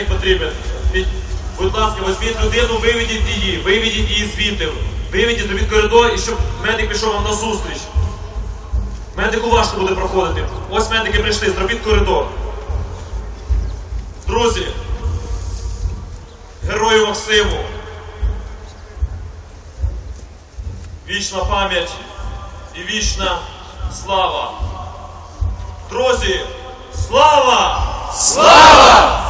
Медик потрібен. Будь ласка, візьміть людину, виведіть її, виведіть її звідти. Виведіть зробіть коридор і щоб медик пішов вам на зустріч. Медику важко буде проходити. Ось медики прийшли, зробіть коридор. Друзі, герою Максиму. Вічна пам'ять і вічна слава. Друзі, слава! слава!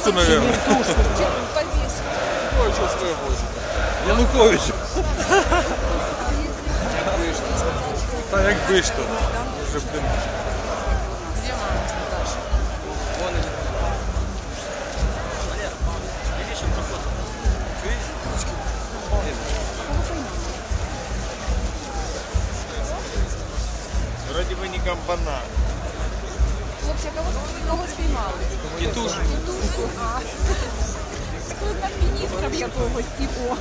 вертушку, наверное. Вертушку. Повісив. Ну, а Янукович. Та як би ж то. Щоб ти... Вроде бы не гамбана. Хлопці, а кого, кого спіймали? Тітушку. А. Тут на міністра в якогось типу.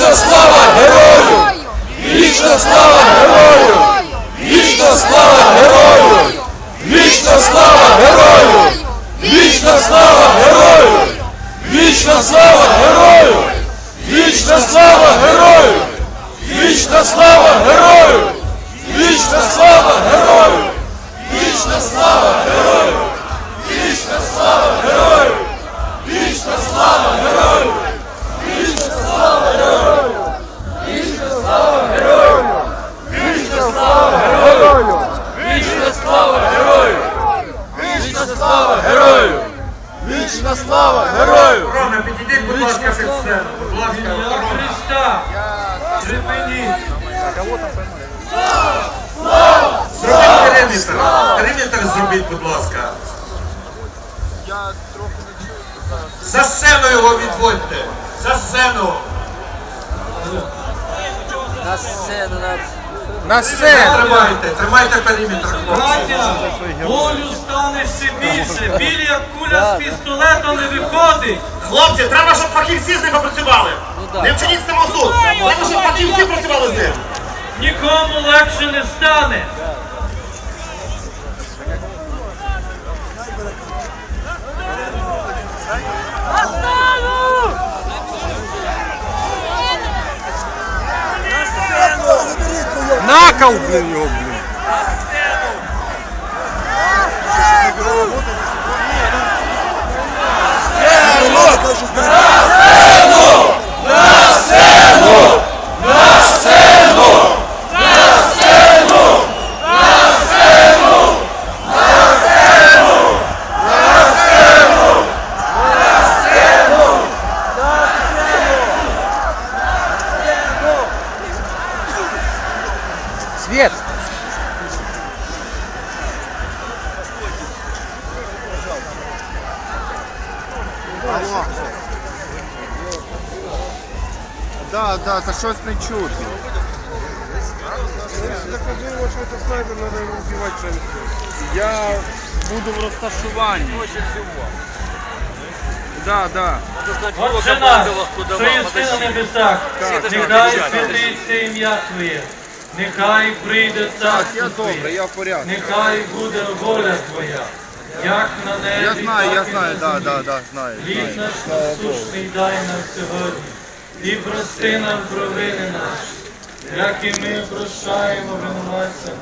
Вічна слава герою! Вічна слава герою! Вічна слава герою! Вічна слава герою! Вічна слава герою! Вічна слава герою! Ласка, сцену. Будь ласка, охорона. Зробіть периметр. Периметр зробіть, будь ласка. Я трохи не чую. За сцену його відводьте. За сцену. На сцену, на... На сцену! Тримайте, тримайте периметр, хлопці. Браття, болю стане ще більше. Білі як куля з пістолетом не виходить. Хлопці, треба, щоб фахівці з ним попрацювали. Не вчиніть самосуд. Треба, щоб фахівці працювали з ним. Нікому легше не стане. Накол, блін, його, Алло. Да, да, та щось не чути. Я буду в розташуванні. Да, да. Отче наш, що єси на небесах, нехай святиться ім'я Твоє, нехай прийде Я царство добре, Твоє, я в порядку. нехай буде воля Твоя, як на небі, Я знаю, я так і знаю, на да, землі. да, да, знаю. Хліб знаю. наш насущний дай нам сьогодні, і прости нам провини наші, як і ми прощаємо винуватцям